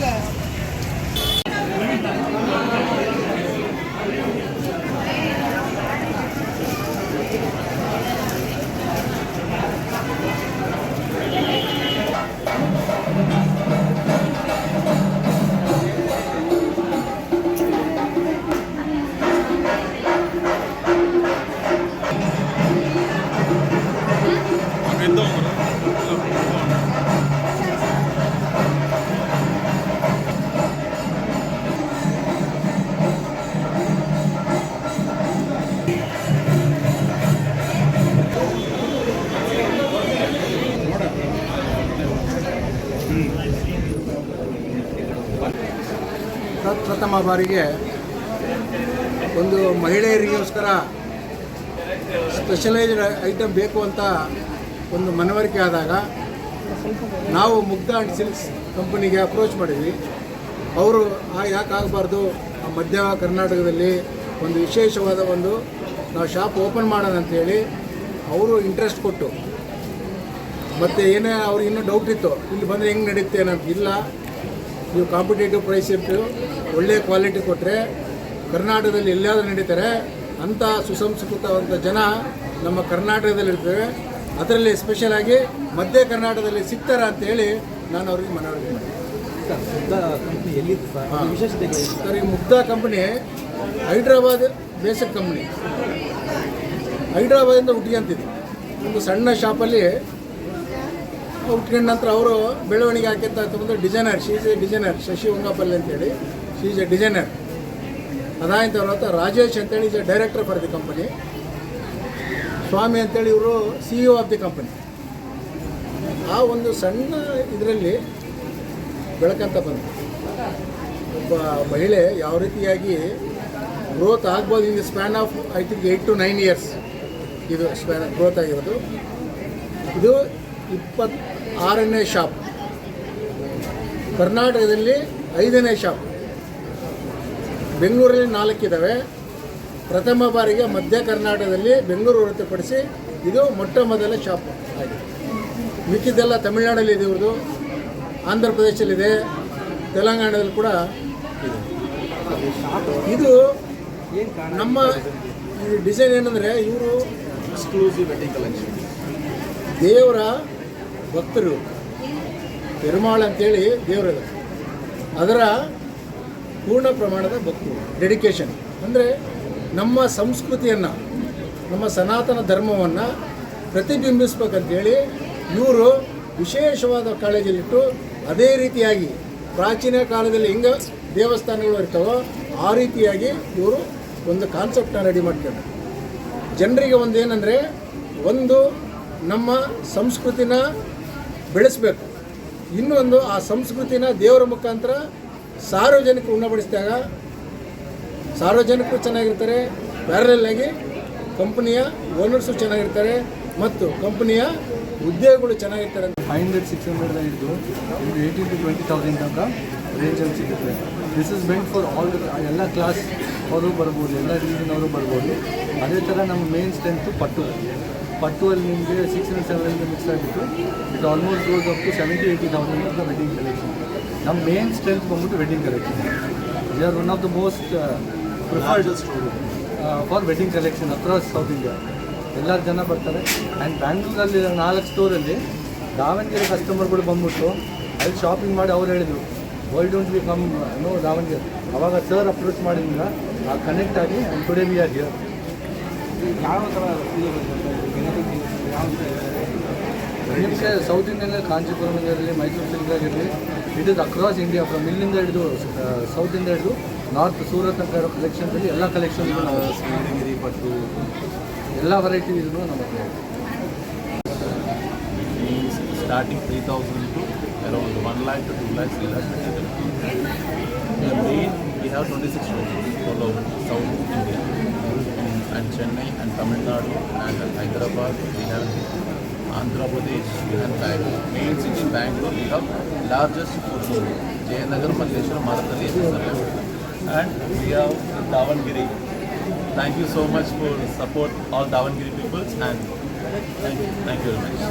Yeah. ಪ್ರಥಮ ಬಾರಿಗೆ ಒಂದು ಮಹಿಳೆಯರಿಗೋಸ್ಕರ ಸ್ಪೆಷಲೈಸ್ಡ್ ಐಟಮ್ ಬೇಕು ಅಂತ ಒಂದು ಮನವರಿಕೆ ಆದಾಗ ನಾವು ಮುಗ್ಧ ಆ್ಯಂಡ್ ಸಿಲ್ಕ್ಸ್ ಕಂಪನಿಗೆ ಅಪ್ರೋಚ್ ಮಾಡಿದ್ವಿ ಅವರು ಆ ಯಾಕೆ ಆಗಬಾರ್ದು ಮಧ್ಯ ಕರ್ನಾಟಕದಲ್ಲಿ ಒಂದು ವಿಶೇಷವಾದ ಒಂದು ನಾವು ಶಾಪ್ ಓಪನ್ ಮಾಡೋಣ ಅಂತೇಳಿ ಅವರು ಇಂಟ್ರೆಸ್ಟ್ ಕೊಟ್ಟು ಮತ್ತು ಏನೇ ಅವ್ರಿಗೆ ಇನ್ನೂ ಡೌಟ್ ಇತ್ತು ಇಲ್ಲಿ ಬಂದರೆ ಹೆಂಗೆ ನಡೀತೇನಂತ ಇಲ್ಲ ನೀವು ಕಾಂಪಿಟೇಟಿವ್ ಪ್ರೈಸ್ ಇಟ್ಟು ಒಳ್ಳೆಯ ಕ್ವಾಲಿಟಿ ಕೊಟ್ಟರೆ ಕರ್ನಾಟಕದಲ್ಲಿ ಎಲ್ಲಾದರೂ ನಡೀತಾರೆ ಅಂಥ ಸುಸಂಸ್ಕೃತವಾದಂಥ ಜನ ನಮ್ಮ ಕರ್ನಾಟಕದಲ್ಲಿ ಇರ್ತೇವೆ ಅದರಲ್ಲಿ ಸ್ಪೆಷಲಾಗಿ ಮಧ್ಯ ಕರ್ನಾಟಕದಲ್ಲಿ ಸಿಗ್ತಾರ ಅಂತ ಹೇಳಿ ನಾನು ಅವ್ರಿಗೆ ಮನವರಿಕೆ ಮಾಡಿದೆ ಸರ್ ಈಗ Mugdha company Hyderabad basic company ಹೈದ್ರಾಬಾದಿಂದ ಹುಟ್ಟಿಗೆ ಅಂತಿದೆ ಒಂದು ಸಣ್ಣ ಶಾಪಲ್ಲಿ ಹುಟ್ಕೊಂಡ ನಂತರ ಅವರು ಬೆಳವಣಿಗೆ ಹಾಕಿದ್ದ ತಗೊಂಡು designer she's a designer Shashi Ungapalli ಅಂತೇಳಿ ಶ್ರೀ ಎ ಡಿಸೈನರ್ ಅದಾದ ತರ್వాత ರಾಜೇಶ್ ಅಂತೇಳಿ is a director for the company Swami ಅಂತೇಳಿ ಇವರು C E of the company ಆ ಒಂದು ಸಣ್ಣ ಇದರಲ್ಲಿ ಬೆಳಕಂತ ಬಂತು ಒಬ್ಬ ಮಹಿಳೆ ಯಾವ ರೀತಿಯಾಗಿ ಗ್ರೋತ್ ಆಗ್ಬೋದು in the span of I think eight to nine years ಇದು ಸ್ಪ್ಯಾನ್ ಗ್ರೋತ್ ಆಗಿರೋದು ಇದು ಇಪ್ಪತ್ತು ಆರನೇ ಶಾಪ್ ಕರ್ನಾಟಕದಲ್ಲಿ ಐದನೇ ಶಾಪ್ ಬೆಂಗಳೂರಲ್ಲಿ ನಾಲ್ಕಿದ್ದಾವೆ ಪ್ರಥಮ ಬಾರಿಗೆ ಮಧ್ಯ ಕರ್ನಾಟಕದಲ್ಲಿ ಬೆಂಗಳೂರು ಹೊರತುಪಡಿಸಿ ಇದು ಮೊಟ್ಟ ಮೊದಲ ಶಾಪ್ ಆಗಿದೆ ಮಿಕ್ಕಿದ್ದೆಲ್ಲ ತಮಿಳ್ನಾಡಲ್ಲಿ ಇದೆ ಇವ್ರದ್ದು ಆಂಧ್ರ ಪ್ರದೇಶಲ್ಲಿದೆ ತೆಲಂಗಾಣದಲ್ಲಿ ಕೂಡ ಇದೆ ಇದು ನಮ್ಮ ಡಿಸೈನ್ ಏನಂದರೆ ಇವರು ಎಕ್ಸ್ಕ್ಲೂಸಿವ್ ಕಲೆಕ್ಷನ್ ದೇವರ ಭಕ್ತರು ಪೆರುಮಾಳ ಅಂತೇಳಿ ದೇವರ ಅದರ ಪೂರ್ಣ ಪ್ರಮಾಣದ ಭಕ್ತರು ಡೆಡಿಕೇಶನ್ ಅಂದರೆ ನಮ್ಮ ಸಂಸ್ಕೃತಿಯನ್ನು ನಮ್ಮ ಸನಾತನ ಧರ್ಮವನ್ನು ಪ್ರತಿಬಿಂಬಿಸ್ಬೇಕಂತೇಳಿ ಇವರು ವಿಶೇಷವಾದ ಕಾಳಜಿಯಲ್ಲಿಟ್ಟು ಅದೇ ರೀತಿಯಾಗಿ ಪ್ರಾಚೀನ ಕಾಲದಲ್ಲಿ ಹಿಂಗೆ ದೇವಸ್ಥಾನಗಳು ಇರ್ತವೋ ಆ ರೀತಿಯಾಗಿ ಇವರು ಒಂದು ಕಾನ್ಸೆಪ್ಟನ್ನ ರೆಡಿ ಮಾಡ್ತಾರೆ ಜನರಿಗೆ ಒಂದು ಏನಂದರೆ ಒಂದು ನಮ್ಮ ಸಂಸ್ಕೃತಿನ ಬೆಳೆಸಬೇಕು ಇನ್ನೊಂದು ಆ ಸಂಸ್ಕೃತಿನ ದೇವರ ಮುಖಾಂತರ ಸಾರ್ವಜನಿಕರು ಉಣಬಡಿಸಿದಾಗ ಸಾರ್ವಜನಿಕರು ಚೆನ್ನಾಗಿರ್ತಾರೆ ಪ್ಯಾರಲಾಗಿ ಕಂಪ್ನಿಯ ಓನರ್ಸು ಚೆನ್ನಾಗಿರ್ತಾರೆ ಮತ್ತು ಕಂಪ್ನಿಯ ಉದ್ಯೋಗಗಳು ಚೆನ್ನಾಗಿರ್ತಾರೆ ಫೈವ್ ಹಂಡ್ರೆಡ್ ಸಿಕ್ಸ್ ಹಂಡ್ರೆಡ್ ಇದ್ದು ನಿಮಗೆ ಏಯ್ಟೀನ್ ಟು ಟ್ವೆಂಟಿ ತೌಸಂಡ್ ತನಕ ರೇಂಜಲ್ಲಿ ಸಿಗುತ್ತೆ this is bent for all ಎಲ್ಲ ಕ್ಲಾಸ್ ಅವರು ಬರ್ಬೋದು ಎಲ್ಲ ರೀಸನ್ ಅವರು ಬರ್ಬೋದು ಅದೇ ಥರ ನಮ್ಮ ಮೇನ್ ಸ್ಟ್ರೆಂತು ಪಟ್ಟು ಪಟ್ಟುವಲ್ಲಿ ನಿಮಗೆ ಸಿಕ್ಸ್ ಹಂಡ್ರೆಡ್ ಸೆವೆನ್ ಮಿಕ್ಸ್ ಆಗಿತ್ತು it almost rose up to seventy eighty thousand ಅಂತ ವೆಡ್ಡಿಂಗ್ ಕಲೆಕ್ಷನ್ ನಮ್ಮ ಮೇನ್ ಸ್ಟ್ರೆಂತ್ ಬಂದ್ಬಿಟ್ಟು wedding collection they are one of the most preferred for wedding collection across South India ಎಲ್ಲರೂ ಜನ ಬರ್ತಾರೆ and ಬ್ಯಾಂಗ್ಳೂರಲ್ಲಿ ನಾಲ್ಕು ಸ್ಟೋರಲ್ಲಿ ದಾವಣಗೆರೆ ಕಸ್ಟಮರ್ಗಳು ಬಂದ್ಬಿಟ್ಟು ಅಲ್ಲಿ ಶಾಪಿಂಗ್ ಮಾಡಿ ಅವ್ರು ಹೇಳಿದರು why don't be come no Davanagere ಅವಾಗ ಸರ್ ಅಪ್ರೋಚ್ ಮಾಡಿದ್ರಿಂದ ಆ ಕನೆಕ್ಟ್ ಆಗಿ and today we are here ಯಾವ ಥರ ನಿಮಗೆ ಸೌತ್ ಇಂಡಿಯನ್ನಲ್ಲಿ ಆಗಿರಲಿ Mysuru ಸಿಲ್ಕಾಗಿರಲಿ it is across India from ಇಲ್ಲಿಂದ ಹಿಡಿದು ಸೌತಿಂದ uh, ಹಿಡಿದು ನಾರ್ತ್ ಸೂರತ್ ಅಂತ ಇರೋ ಅಲ್ಲಿ ಎಲ್ಲ ಕಲೆಕ್ಷನ್ ಪಟ್ಟು ಎಲ್ಲ ವೆರೈಟಿ ಇದನ್ನು ನಮಗೆ starting three thousand to around one lakh to two lakhs ಇಲ್ಲ main we have twenty six South and Tamil Nadu and Hyderabad, we have Andhra Pradesh and Bangalore. Main city in Bangalore, we have largest food mall, Jayanagar, Malleshwar, Marathaleshwar, and we have Davangiri. Thank you so much for support all Davangiri peoples, and thank you very much.